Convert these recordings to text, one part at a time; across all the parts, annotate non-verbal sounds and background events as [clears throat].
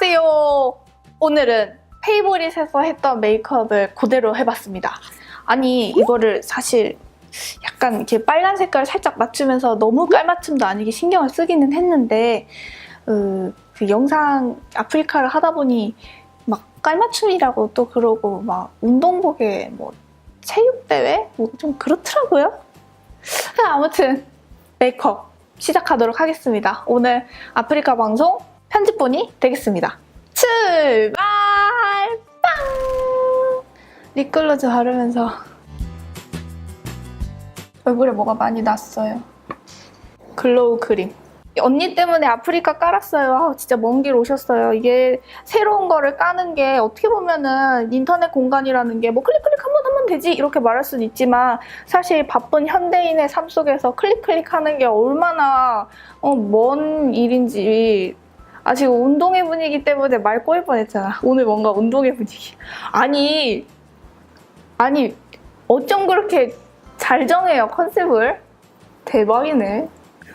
안녕하세요. 오늘은 페이보릿에서 했던 메이크업을 그대로 해봤습니다. 아니 이거를 사실 약간 이렇게 빨간 색깔 살짝 맞추면서 너무 깔맞춤도 아니게 신경을 쓰기는 했는데 어, 그 영상 아프리카를 하다 보니 막 깔맞춤이라고 또 그러고 막 운동복에 뭐 체육대회 뭐 좀 그렇더라고요. [laughs] 아무튼 메이크업 시작하도록 하겠습니다. 오늘 아프리카 방송 편집본이 되겠습니다. 출발! 빵! 립글로즈 바르면서 얼굴에 뭐가 많이 났어요. 글로우 크림. 언니 때문에 아프리카 깔았어요. 아, 진짜 먼 길 오셨어요. 이게 새로운 거를 까는 게 어떻게 보면은 인터넷 공간이라는 게 뭐 클릭 클릭 한 번 하면 되지 이렇게 말할 수는 있지만 사실 바쁜 현대인의 삶 속에서 클릭 클릭 하는 게 얼마나 어, 먼 일인지 아 지금 운동회 분위기 때문에 말 꼬일 뻔했잖아. 오늘 뭔가 운동회 분위기. 아니 아니 어쩜 그렇게 잘 정해요 컨셉을? 대박이네.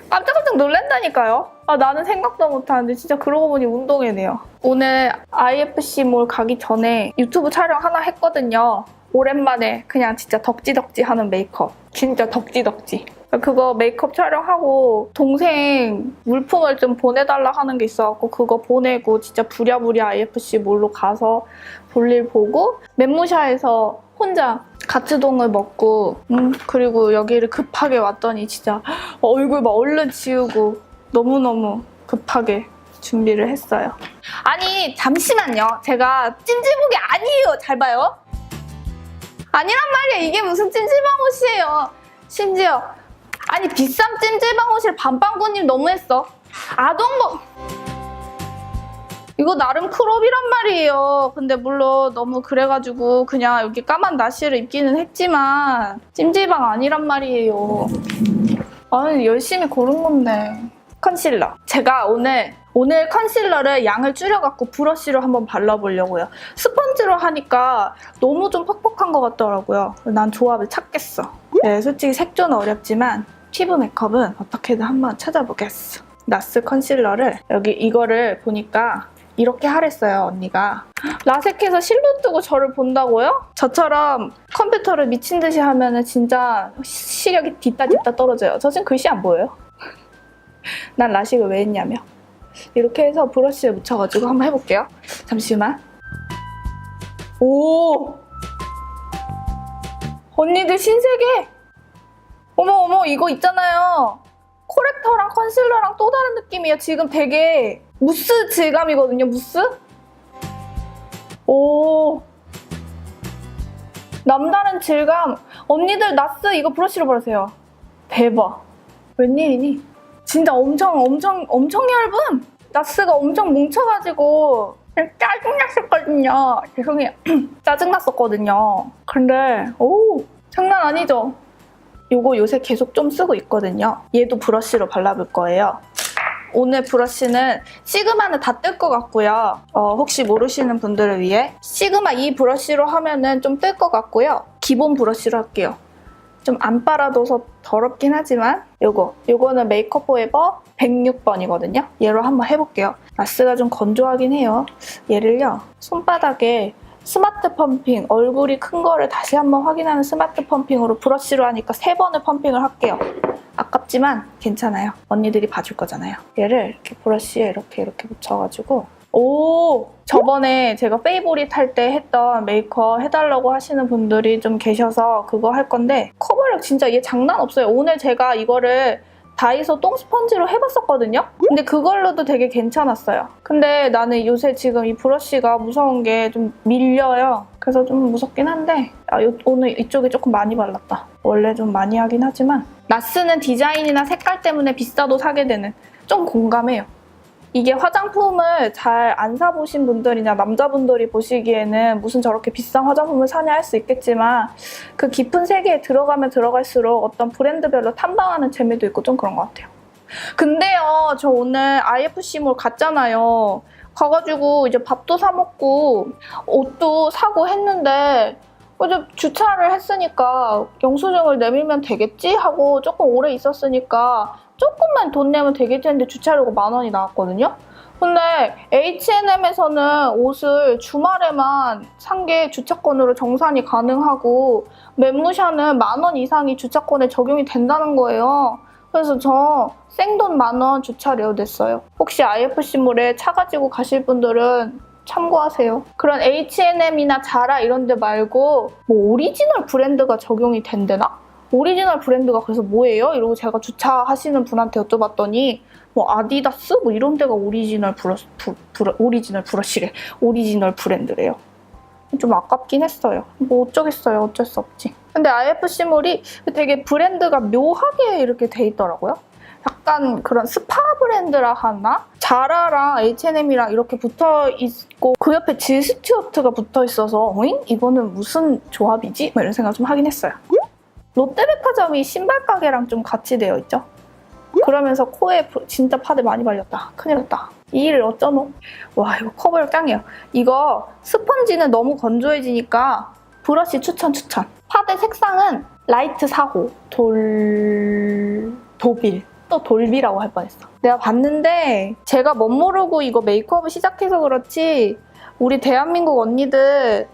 깜짝깜짝 놀란다니까요. 아 나는 생각도 못하는데 진짜 그러고 보니 운동회네요. 오늘 IFC몰 가기 전에 유튜브 촬영 하나 했거든요. 오랜만에 그냥 진짜 덕지덕지 하는 메이크업. 진짜 덕지덕지. 그거 메이크업 촬영하고 동생 물품을 좀 보내달라 하는 게 있어갖고 그거 보내고 진짜 부랴부랴 IFC 몰로 가서 볼일 보고 멘무샤에서 혼자 가츠동을 먹고 음, 그리고 여기를 급하게 왔더니 진짜 얼굴 막 얼른 지우고 너무너무 급하게 준비를 했어요. 아니 잠시만요. 제가 찜질복이 아니에요. 잘 봐요. 아니란 말이야. 이게 무슨 찜질방 옷이에요. 심지어 아니 비싼 찜질방 옷을 반방구님 너무했어. 아동복 이거 나름 크롭이란 말이에요. 근데 물론 너무 그래가지고 그냥 여기 까만 나시를 입기는 했지만 찜질방 아니란 말이에요. 아니 열심히 고른 건데. 컨실러. 제가 오늘 오늘 컨실러를 양을 줄여갖고 브러쉬로 한번 발라보려고요. 스펀지로 하니까 너무 좀 퍽퍽한 것 같더라고요. 난 조합을 찾겠어. 네, 솔직히 색조는 어렵지만 피부 메이크업은 어떻게든 한번 찾아보겠어. 나스 컨실러를 여기 이거를 보니까 이렇게 하랬어요 언니가 라섹해서 실루 뜨고 저를 본다고요? 저처럼 컴퓨터를 미친 듯이 하면은 진짜 시력이 뒤따 뒤따 떨어져요 저 지금 글씨 안 보여요? [laughs] 난 라식을 왜 했냐면 이렇게 해서 브러쉬에 묻혀가지고 한번 해볼게요 잠시만 오 언니들 신세계 어머 어머 이거 있잖아요 코렉터랑 컨실러랑 또 다른 느낌이에요 지금 되게 무스 질감이거든요, 무스? 오. 남다른 질감. 언니들 나스 이거 브러쉬로 바르세요. 대박. 웬일이니? 진짜 엄청, 엄청, 엄청 얇은! 나스가 엄청 뭉쳐가지고 짜증났었거든요. 죄송해요. [clears throat] 짜증났었거든요. 근데, 오, 장난 아니죠? 요거 요새 계속 좀 쓰고 있거든요. 얘도 브러쉬로 발라볼 거예요. 오늘 브러쉬는 시그마는 다 뜰 것 같고요. 어, 혹시 모르시는 분들을 위해 시그마 이 브러쉬로 하면 은 좀 뜰 것 같고요. 기본 브러쉬로 할게요. 좀 안 빨아둬서 더럽긴 하지만 요거 요거는 메이크업 포에버 106번이거든요. 얘로 한번 해볼게요. 마스가 좀 건조하긴 해요. 얘를요 손바닥에 스마트 펌핑 얼굴이 큰 거를 다시 한번 확인하는 스마트 펌핑으로 브러쉬로 하니까 세 번을 펌핑을 할게요. 아깝지만 괜찮아요. 언니들이 봐줄 거잖아요. 얘를 이렇게 브러쉬에 이렇게 이렇게 묻혀가지고 오 저번에 제가 페이보릿 할 때 했던 메이크업 해달라고 하시는 분들이 좀 계셔서 그거 할 건데 커버력 진짜 얘 장난 없어요. 오늘 제가 이거를 다이소 똥 스펀지로 해봤었거든요. 근데 그걸로도 되게 괜찮았어요. 근데 나는 요새 지금 이 브러쉬가 무서운 게 좀 밀려요. 그래서 좀 무섭긴 한데 아, 요- 오늘 이쪽에 조금 많이 발랐다. 원래 좀 많이 하긴 하지만 나쓰는 디자인이나 색깔 때문에 비싸도 사게 되는 좀 공감해요. 이게 화장품을 잘 안 사보신 분들이나 남자분들이 보시기에는 무슨 저렇게 비싼 화장품을 사냐 할 수 있겠지만 그 깊은 세계에 들어가면 들어갈수록 어떤 브랜드별로 탐방하는 재미도 있고 좀 그런 것 같아요. 근데요, 저 오늘 IFC몰 갔잖아요. 가가지고 이제 밥도 사 먹고 옷도 사고 했는데 이제 주차를 했으니까 영수증을 내밀면 되겠지 하고 조금 오래 있었으니까 조금만 돈 내면 되겠지 했는데 주차료가 만 원이 나왔거든요. 근데 H&M에서는 옷을 주말에만 산 게 주차권으로 정산이 가능하고 멘무샤는 만 원 이상이 주차권에 적용이 된다는 거예요. 그래서 저 생돈 만 원 주차료 냈어요. 혹시 IFC몰에 차 가지고 가실 분들은 참고하세요. 그런 H&M이나 자라 이런 데 말고 뭐 오리지널 브랜드가 적용이 된대나? 오리지널 브랜드가 그래서 뭐예요? 이러고 제가 주차하시는 분한테 여쭤봤더니 뭐 아디다스 뭐 이런 데가 오리지널 브러쉬 부, 브러- 오리지널 브러쉬래 오리지널 브랜드래요. 좀 아깝긴 했어요. 뭐 어쩌겠어요. 어쩔 수 없지. 근데 IFC몰이 되게 브랜드가 묘하게 이렇게 돼 있더라고요. 약간 그런 스파 브랜드라 하나? 자라랑 H&M이랑 이렇게 붙어 있고 그 옆에 질 스튜어트가 붙어 있어서 어잉? 이거는 무슨 조합이지? 뭐 이런 생각 좀 하긴 했어요. 롯데백화점이 신발 가게랑 좀 같이 되어 있죠. 그러면서 코에 부- 진짜 파데 많이 발렸다. 큰일 났다. 이 일을 어쩌노? 와 이거 커버력 짱이에요. 이거 스펀지는 너무 건조해지니까 브러쉬 추천 추천. 파데 색상은 라이트 4호 돌 도빌 또 돌비라고 할 뻔했어. 내가 봤는데 제가 멋 모르고 이거 메이크업을 시작해서 그렇지 우리 대한민국 언니들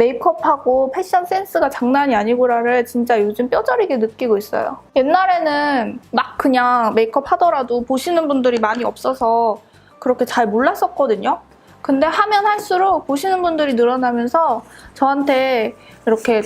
메이크업하고 패션 센스가 장난이 아니구라를 진짜 요즘 뼈저리게 느끼고 있어요. 옛날에는 막 그냥 메이크업 하더라도 보시는 분들이 많이 없어서 그렇게 잘 몰랐었거든요. 근데 하면 할수록 보시는 분들이 늘어나면서 저한테 이렇게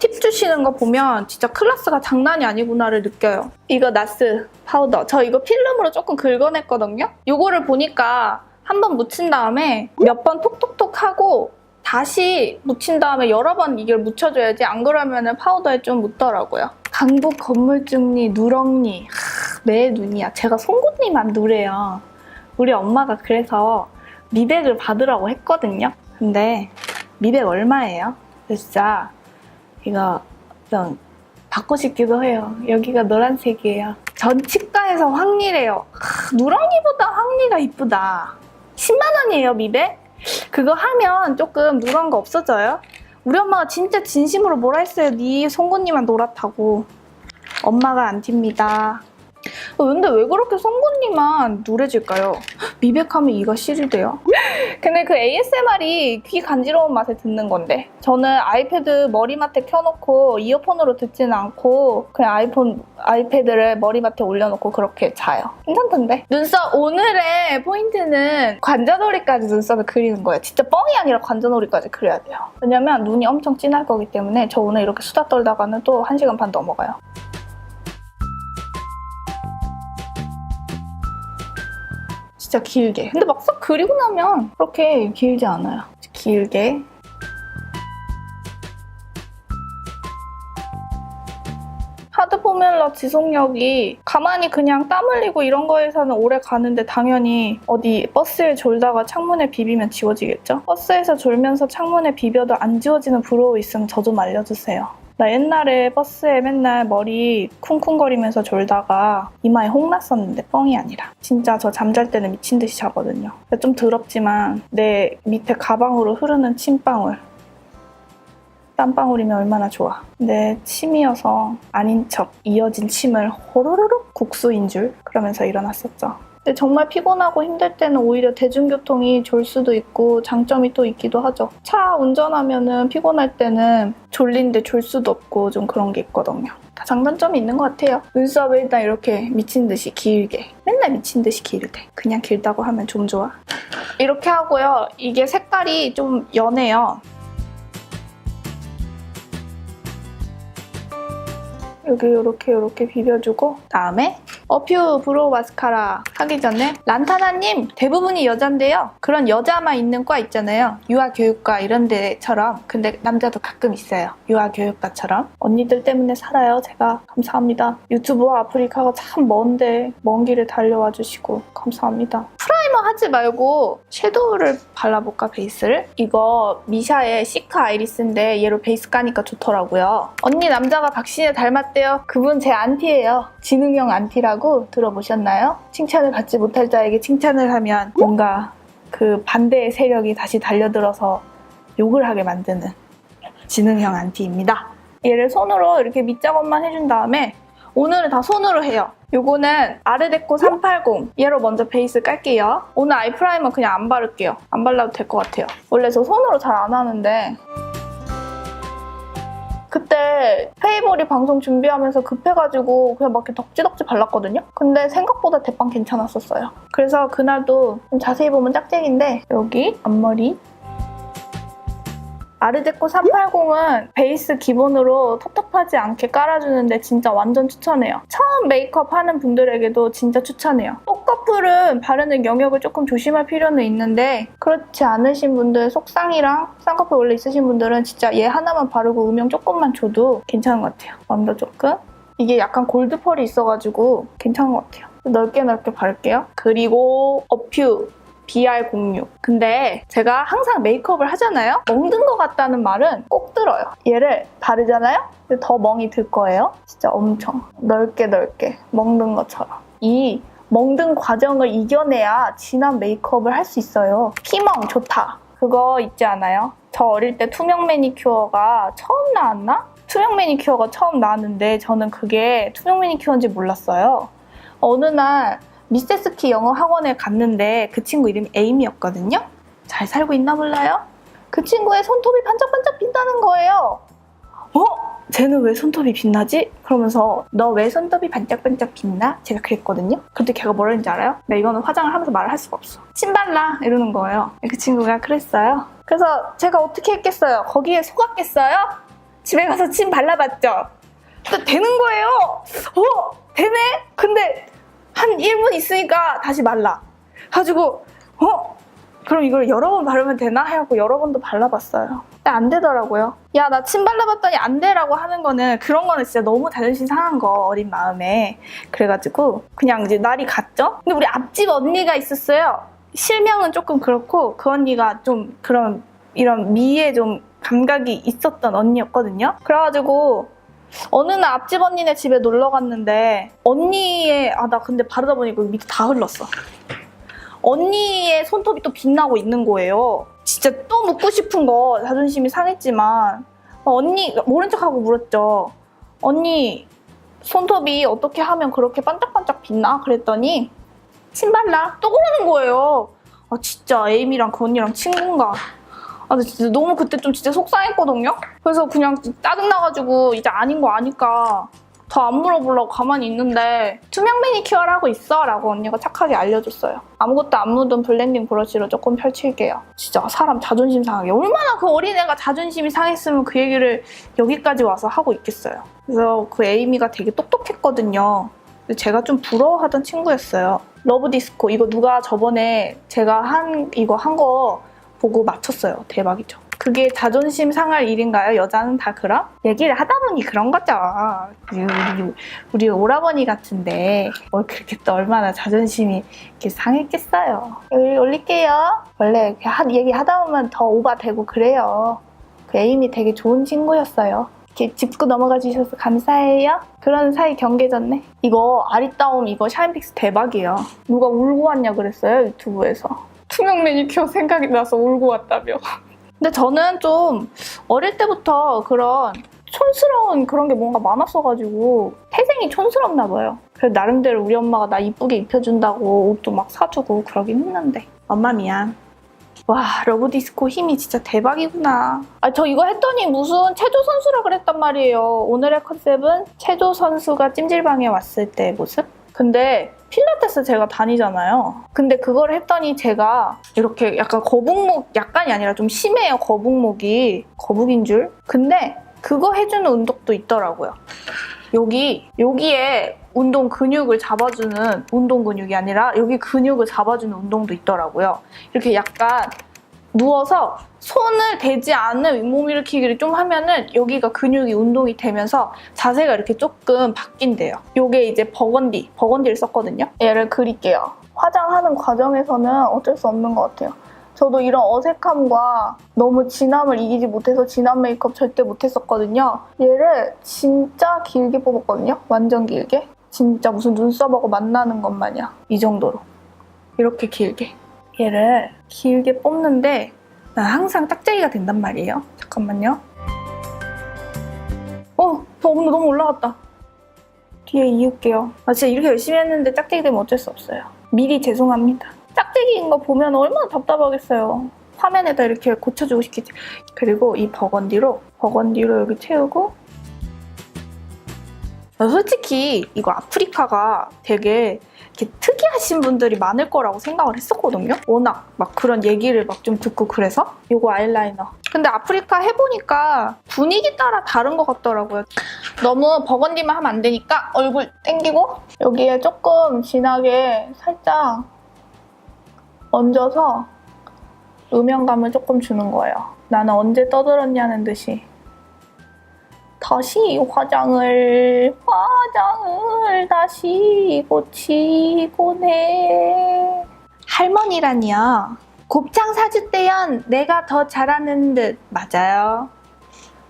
팁 주시는 거 보면 진짜 클래스가 장난이 아니구나를 느껴요. 이거 나스 파우더. 저 이거 필름으로 조금 긁어냈거든요. 이거를 보니까 한 번 묻힌 다음에 몇 번 톡톡톡 하고 다시 묻힌 다음에 여러 번 이걸 묻혀줘야지 안 그러면 파우더에 좀 묻더라고요. 강북 건물중리 누렁니 하, 내 눈이야. 제가 송곳니만 누래요. 우리 엄마가 그래서 미백을 받으라고 했거든요. 근데 미백 얼마예요? 진짜 이거 좀 받고 싶기도 해요. 여기가 노란색이에요. 전 치과에서 황리래요. 하, 누렁이보다 황리가 이쁘다. 10만 원이에요 미백? 그거 하면 조금 누런 거 없어져요? 우리 엄마가 진짜 진심으로 뭐라 했어요. 네 송곳니만 노랗다고. 엄마가 안 튑니다. 어, 근데 왜 그렇게 송곳니만 누래질까요? 미백하면 이가 시리대요. [laughs] 근데 그 ASMR이 귀 간지러운 맛에 듣는 건데 저는 아이패드 머리맡에 켜놓고 이어폰으로 듣지는 않고 그냥 아이폰 아이패드를 머리맡에 올려놓고 그렇게 자요. 괜찮던데. 눈썹 오늘의 포인트는 관자놀이까지 눈썹을 그리는 거예요. 진짜 뻥이 아니라 관자놀이까지 그려야 돼요. 왜냐면 눈이 엄청 진할 거기 때문에 저 오늘 이렇게 수다 떨다가는 또 1시간 반 넘어가요. 진짜 길게. 근데 막상 그리고 나면 그렇게 길지 않아요. 길게. 하드 포뮬러 지속력이 가만히 그냥 땀 흘리고 이런 거에서는 오래 가는데 당연히 어디 버스에 졸다가 창문에 비비면 지워지겠죠? 버스에서 졸면서 창문에 비벼도 안 지워지는 브로우 있으면 저 좀 알려주세요. 나 옛날에 버스에 맨날 머리 쿵쿵거리면서 졸다가 이마에 홍 났었는데 뻥이 아니라 진짜 저 잠잘 때는 미친 듯이 자거든요. 좀 더럽지만 내 밑에 가방으로 흐르는 침방울 땀방울이면 얼마나 좋아. 내 침이어서 아닌 척 이어진 침을 호로로록 국수인 줄 그러면서 일어났었죠. 근데 정말 피곤하고 힘들 때는 오히려 대중교통이 좋을 수도 있고 장점이 또 있기도 하죠. 차 운전하면은 피곤할 때는 졸린데 졸 수도 없고 좀 그런 게 있거든요. 다 장단점이 있는 것 같아요. 눈썹을 일단 이렇게 미친 듯이 길게. 맨날 미친 듯이 길게. 그냥 길다고 하면 좀 좋아. 이렇게 하고요. 이게 색깔이 좀 연해요. 여기 이렇게 이렇게 비벼주고 다음에 어퓨 브로우 마스카라 하기 전에 란타나님 대부분이 여잔데요. 그런 여자만 있는 과 있잖아요. 유아교육과 이런 데처럼 근데 남자도 가끔 있어요. 유아교육과처럼 언니들 때문에 살아요. 제가 감사합니다. 유튜브와 아프리카가 참 먼데 먼 길을 달려와 주시고 감사합니다. 프라이머 하지 말고 섀도우를 발라볼까 베이스를? 이거 미샤의 시카 아이리스인데 얘로 베이스 까니까 좋더라고요. 언니 남자가 박신혜 닮았대요. 그분 제 안티예요. 지능형 안티라고 들어보셨나요? 칭찬을 받지 못할 자에게 칭찬을 하면 뭔가 그 반대의 세력이 다시 달려들어서 욕을 하게 만드는 지능형 안티입니다. 얘를 손으로 이렇게 밑작업만 해준 다음에 오늘은 다 손으로 해요. 요거는 아르데코 380 얘로 먼저 베이스 깔게요. 오늘 아이 프라이머 그냥 안 바를게요. 안 발라도 될 것 같아요. 원래 저 손으로 잘 안 하는데 그때 페이보리 방송 준비하면서 급해가지고 그냥 막 이렇게 덕지덕지 발랐거든요. 근데 생각보다 대빵 괜찮았었어요. 그래서 그날도 좀 자세히 보면 짝짝인데 여기 앞머리 아르데코 380은 베이스 기본으로 텁텁하지 않게 깔아주는데 진짜 완전 추천해요. 처음 메이크업 하는 분들에게도 진짜 추천해요. 뽀커플은 바르는 영역을 조금 조심할 필요는 있는데 그렇지 않으신 분들 속상이랑 쌍꺼풀 원래 있으신 분들은 진짜 얘 하나만 바르고 음영 조금만 줘도 괜찮은 것 같아요. 완도 조금. 이게 약간 골드 펄이 있어가지고 괜찮은 것 같아요. 넓게 넓게 바를게요. 그리고 어퓨 BR06. 근데 제가 항상 메이크업을 하잖아요? 멍든 것 같다는 말은 꼭 들어요. 얘를 바르잖아요? 근데 더 멍이 들 거예요. 진짜 엄청 넓게 넓게 멍든 것처럼. 이 멍든 과정을 이겨내야 진한 메이크업을 할 수 있어요. 피멍 좋다. 그거 있지 않아요? 저 어릴 때 투명 매니큐어가 처음 나왔나? 투명 매니큐어가 처음 나왔는데 저는 그게 투명 매니큐어인지 몰랐어요. 어느 날 미세스키 영어 학원에 갔는데 그 친구 이름이 에이미였거든요. 잘 살고 있나 몰라요? 그 친구의 손톱이 반짝반짝 빛나는 거예요. 어? 쟤는 왜 손톱이 빛나지? 그러면서 너 왜 손톱이 반짝반짝 빛나? 제가 그랬거든요. 그때 걔가 뭐라 했는지 알아요? 나 이거는 화장을 하면서 말을 할 수가 없어. 침 발라 이러는 거예요. 그 친구가 그랬어요. 그래서 제가 어떻게 했겠어요? 거기에 속았겠어요? 집에 가서 침 발라봤죠. 근데 되는 거예요. 어? 되네? 근데 한 1분 있으니까 다시 말라. 가지고 어? 그럼 이걸 여러 번 바르면 되나? 해갖고 여러 번도 발라봤어요. 근데 안 되더라고요. 야, 나 침 발라봤더니 안 되라고 하는 거는 그런 거는 진짜 너무 자존심 상한 거, 어린 마음에. 그래가지고 그냥 이제 날이 갔죠? 근데 우리 앞집 언니가 있었어요. 실명은 조금 그렇고 그 언니가 좀 그런 이런 미에 좀 감각이 있었던 언니였거든요. 그래가지고 어느 날 앞집 언니네 집에 놀러 갔는데 언니의 아 나 근데 바르다 보니까 밑에 다 흘렀어. 언니의 손톱이 또 빛나고 있는 거예요. 진짜 또 묻고 싶은 거 자존심이 상했지만 어, 언니 모른 척하고 물었죠. 언니 손톱이 어떻게 하면 그렇게 반짝반짝 빛나? 그랬더니 침 발라 또 그러는 거예요. 아 진짜 에이미랑 그 언니랑 친구인가? 아, 근데 진짜 너무 그때 좀 진짜 속상했거든요? 그래서 그냥 짜증나가지고 이제 아닌 거 아니까 더 안 물어보려고 가만히 있는데 투명 매니큐어를 하고 있어 라고 언니가 착하게 알려줬어요. 아무것도 안 묻은 블렌딩 브러쉬로 조금 펼칠게요. 진짜 사람 자존심 상하게. 얼마나 그 어린애가 자존심이 상했으면 그 얘기를 여기까지 와서 하고 있겠어요. 그래서 그 에이미가 되게 똑똑했거든요. 제가 좀 부러워하던 친구였어요. 러브 디스코 이거 누가 저번에 제가 한 이거 한 거 보고 맞췄어요. 대박이죠. 그게 자존심 상할 일인가요? 여자는 다 그럼? 얘기를 하다 보니 그런 거죠. 우리, 우리, 오라버니 같은데 뭘 그렇게 또 얼마나 자존심이 이렇게 상했겠어요. 여기 올릴게요. 원래 얘기하다 보면 더 오바되고 그래요. 그 에임이 되게 좋은 친구였어요. 이렇게 짚고 넘어가 주셔서 감사해요. 그런 사이 경계졌네. 이거 아리따움 이거 샤인픽스 대박이에요. 누가 울고 왔냐 그랬어요 유튜브에서. 투명 매니큐어 생각이 나서 울고 왔다며. 근데 저는 좀 어릴 때부터 그런 촌스러운 그런 게 뭔가 많았어가지고 태생이 촌스럽나 봐요. 그래서 나름대로 우리 엄마가 나 이쁘게 입혀준다고 옷도 막 사주고 그러긴 했는데 엄마 미안. 와 러브디스코 힘이 진짜 대박이구나. 아 저 이거 했더니 무슨 체조 선수라 그랬단 말이에요. 오늘의 컨셉은 체조 선수가 찜질방에 왔을 때 모습? 근데 필라테스 제가 다니잖아요. 근데 그걸 했더니 제가 이렇게 약간 거북목, 약간이 아니라 좀 심해요, 거북목이. 거북인 줄? 근데 그거 해주는 운동도 있더라고요. 여기, 여기에 운동 근육을 잡아주는 운동 근육이 아니라 여기 근육을 잡아주는 운동도 있더라고요. 이렇게 약간 누워서 손을 대지 않는 윗몸 일으키기를 좀 하면은 여기가 근육이 운동이 되면서 자세가 이렇게 조금 바뀐대요. 요게 이제 버건디, 버건디를 썼거든요. 얘를 그릴게요. 화장하는 과정에서는 어쩔 수 없는 것 같아요. 저도 이런 어색함과 너무 진함을 이기지 못해서 진한 메이크업 절대 못했었거든요. 얘를 진짜 길게 뽑았거든요. 완전 길게. 진짜 무슨 눈썹하고 만나는 것 마냥. 이 정도로. 이렇게 길게. 얘를 길게 뽑는데 난 항상 딱재기가 된단 말이에요. 잠깐만요. 어, 저 오늘 너무 올라갔다. 뒤에 이을게요. 아 진짜 이렇게 열심히 했는데 짝대기 되면 어쩔 수 없어요. 미리 죄송합니다. 짝대기인 거 보면 얼마나 답답하겠어요. 화면에다 이렇게 고쳐주고 싶겠지. 그리고 이 버건디로 버건디로 여기 채우고 나 솔직히 이거 아프리카가 되게 이렇게 특이하신 분들이 많을 거라고 생각을 했었거든요. 워낙 막 그런 얘기를 막 좀 듣고 그래서 요거 아이라이너. 근데 아프리카 해보니까 분위기 따라 다른 것 같더라고요. 너무 버건디만 하면 안 되니까 얼굴 땡기고 여기에 조금 진하게 살짝 얹어서 음영감을 조금 주는 거예요. 나는 언제 떠들었냐는 듯이. 다시 화장을 화장을 다시 고치곤 해 할머니라니요. 곱창 사주대연 내가 더 잘하는 듯. 맞아요.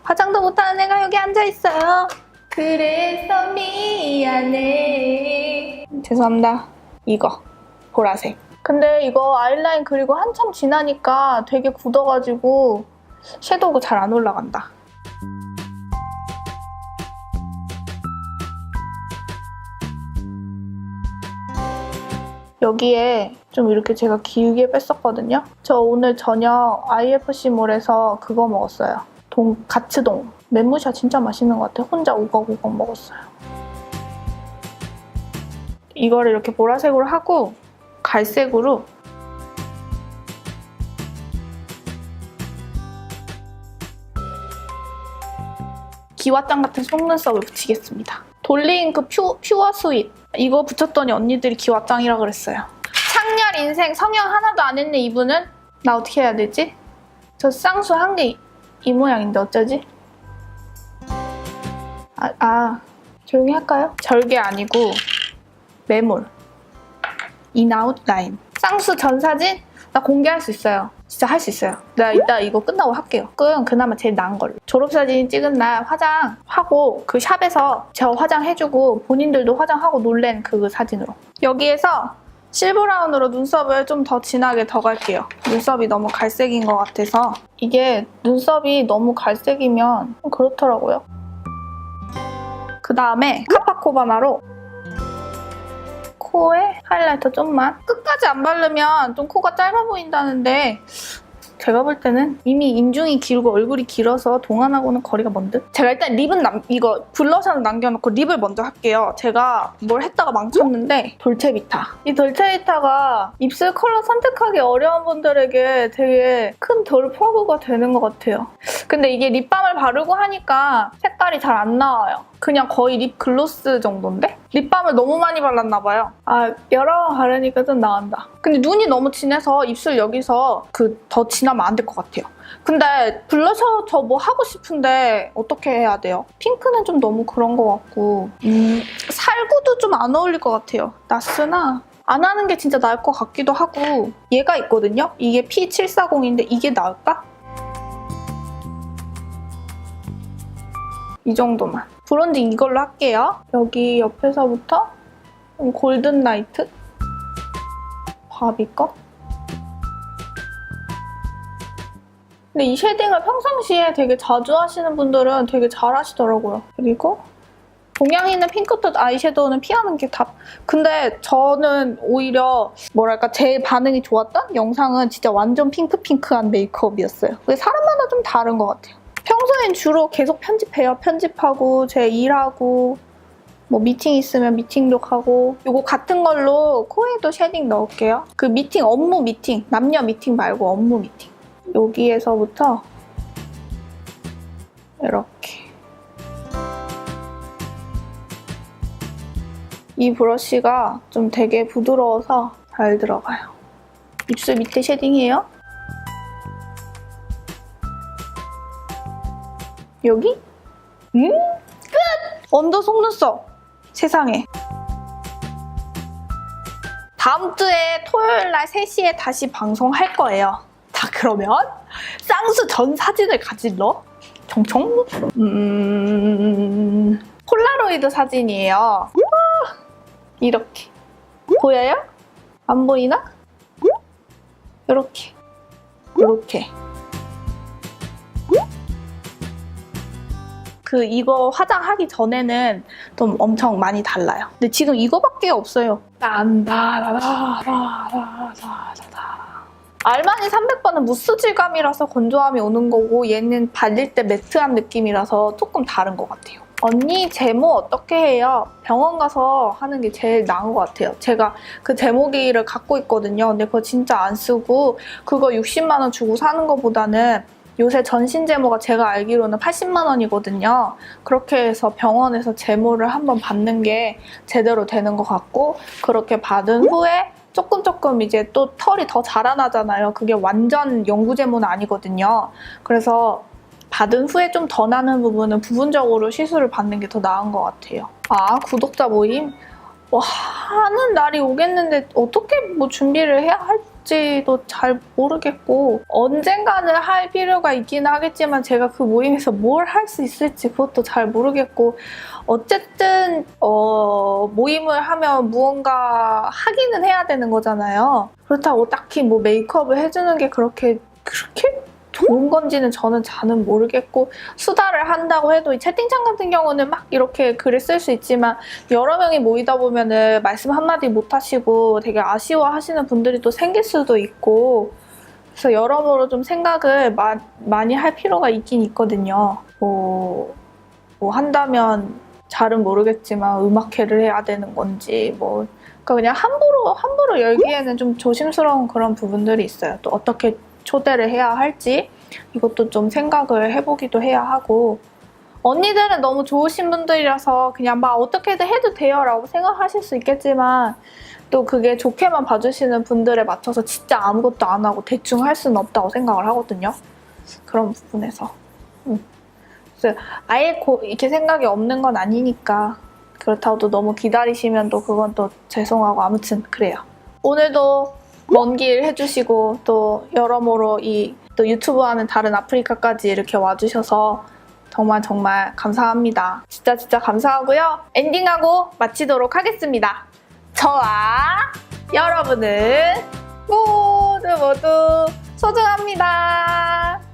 화장도 못하는 애가 여기 앉아있어요. 그래서 미안해. 죄송합니다. 이거. 보라색. 근데 이거 아이라인 그리고 한참 지나니까 되게 굳어가지고 섀도우가 잘 안 올라간다 여기에 좀 이렇게 제가 기우게 뺐었거든요. 저 오늘 저녁 IFC몰에서 그거 먹었어요. 동 가츠동. 멘무샤 진짜 맛있는 것 같아요. 혼자 우걱우걱 먹었어요. 이거를 이렇게 보라색으로 하고 갈색으로 기와장 같은 속눈썹을 붙이겠습니다. 돌리잉크 퓨, 퓨어 스윗 이거 붙였더니 언니들이 기와장이라 그랬어요. 창렬 인생 성형 하나도 안 했네 이분은 나 어떻게 해야 되지? 저 쌍수 한게이 모양인데 어쩌지? 아, 아 조용히 할까요? 절개 아니고 매몰 인아웃 라인 쌍수 전 사진 나 공개할 수 있어요. 진짜 할 수 있어요. 나 이따 이거 끝나고 할게요. 그건 그나마 제일 나은 걸로. 졸업사진 찍은 날 화장하고 그 샵에서 저 화장해주고 본인들도 화장하고 놀랜 그 사진으로. 여기에서 실브라운으로 눈썹을 좀 더 진하게 더 갈게요. 눈썹이 너무 갈색인 것 같아서 이게 눈썹이 너무 갈색이면 좀 그렇더라고요. 그 다음에 카파코바나로 코에 하이라이터 좀만 끝까지 안 바르면 좀 코가 짧아 보인다는데 제가 볼 때는 이미 인중이 길고 얼굴이 길어서 동안하고는 거리가 먼 듯? 제가 일단 립은 남, 이거 블러셔는 남겨놓고 립을 먼저 할게요. 제가 뭘 했다가 망쳤는데 돌체비타. 이 돌체비타가 입술 컬러 선택하기 어려운 분들에게 되게 큰 돌파구가 되는 것 같아요. 근데 이게 립밤을 바르고 하니까 색깔이 잘 안 나와요. 그냥 거의 립 글로스 정도인데? 립밤을 너무 많이 발랐나 봐요. 아, 여러 번 바르니까 좀 나온다. 근데 눈이 너무 진해서 입술 여기서 그 더 진하면 안 될 것 같아요. 근데 블러셔 저 뭐 하고 싶은데 어떻게 해야 돼요? 핑크는 좀 너무 그런 것 같고 음, 살구도 좀 안 어울릴 것 같아요. 나스나 안 하는 게 진짜 나을 것 같기도 하고 얘가 있거든요? 이게 P740인데 이게 나을까? 이 정도만. 브론징 이걸로 할게요. 여기 옆에서부터 골든 라이트 바비 거. 근데 이 쉐딩을 평상시에 되게 자주 하시는 분들은 되게 잘 하시더라고요. 그리고 동양 있는 핑크톤 아이섀도우는 피하는 게 답. 근데 저는 오히려 뭐랄까 제일 반응이 좋았던 영상은 진짜 완전 핑크핑크한 메이크업이었어요. 그게 사람마다 좀 다른 것 같아요. 평소엔 주로 계속 편집해요. 편집하고 제 일하고 뭐 미팅 있으면 미팅도 가고 이거 같은 걸로 코에도 쉐딩 넣을게요. 그 미팅 업무 미팅 남녀 미팅 말고 업무 미팅 여기에서부터 이렇게 이 브러쉬가 좀 되게 부드러워서 잘 들어가요. 입술 밑에 쉐딩이에요. 여기? 음? 끝! 언더 속눈썹. 세상에. 다음 주에 토요일 날 3시에 다시 방송할 거예요. 자, 그러면 쌍수 전 사진을 가질러 총총 음... 폴라로이드 사진이에요. 이렇게. 보여요? 안 보이나? 이렇게. 이렇게. 그 이거 화장하기 전에는 좀 엄청 많이 달라요. 근데 지금 이거밖에 없어요. 딴다라라라라라라. 알마니 300번은 무스 질감이라서 건조함이 오는 거고 얘는 발릴 때 매트한 느낌이라서 조금 다른 것 같아요. 언니 제모 어떻게 해요? 병원 가서 하는 게 제일 나은 것 같아요. 제가 그 제모기를 갖고 있거든요. 근데 그거 진짜 안 쓰고 그거 60만 원 주고 사는 것보다는 요새 전신 제모가 제가 알기로는 80만 원이거든요. 그렇게 해서 병원에서 제모를 한번 받는 게 제대로 되는 것 같고 그렇게 받은 후에 조금 조금 이제 또 털이 더 자라나잖아요. 그게 완전 영구 제모는 아니거든요. 그래서 받은 후에 좀 더 나는 부분은 부분적으로 시술을 받는 게 더 나은 것 같아요. 아 구독자 모임? 와 하는 날이 오겠는데 어떻게 뭐 준비를 해야 할지 도 잘 모르겠고 언젠가는 할 필요가 있긴 하겠지만 제가 그 모임에서 뭘 할 수 있을지 그것도 잘 모르겠고 어쨌든 어, 모임을 하면 무언가 하기는 해야 되는 거잖아요. 그렇다고 딱히 뭐 메이크업을 해주는 게 그렇게 그렇게 좋은 건지는 저는 잘은 모르겠고 수다를 한다고 해도 이 채팅창 같은 경우는 막 이렇게 글을 쓸 수 있지만 여러 명이 모이다 보면은 말씀 한마디 못 하시고 되게 아쉬워하시는 분들이 또 생길 수도 있고 그래서 여러모로 좀 생각을 마- 많이 할 필요가 있긴 있거든요. 뭐, 뭐 한다면 잘은 모르겠지만 음악회를 해야 되는 건지 뭐 그러니까 그냥 함부로 함부로 열기에는 좀 조심스러운 그런 부분들이 있어요. 또 어떻게 초대를 해야 할지 이것도 좀 생각을 해보기도 해야 하고 언니들은 너무 좋으신 분들이라서 그냥 막 어떻게든 해도 돼요 라고 생각하실 수 있겠지만 또 그게 좋게만 봐주시는 분들에 맞춰서 진짜 아무것도 안 하고 대충 할 수는 없다고 생각을 하거든요. 그런 부분에서. 음. 아예 고- 이렇게 생각이 없는 건 아니니까 그렇다고 또 너무 기다리시면 또 그건 또 죄송하고 아무튼 그래요. 오늘도 먼 길 해주시고 또 여러모로 이 또 유튜브 하는 다른 아프리카까지 이렇게 와주셔서 정말 정말 감사합니다. 진짜 진짜 감사하고요. 엔딩하고 마치도록 하겠습니다. 저와 여러분은 모두 모두 소중합니다.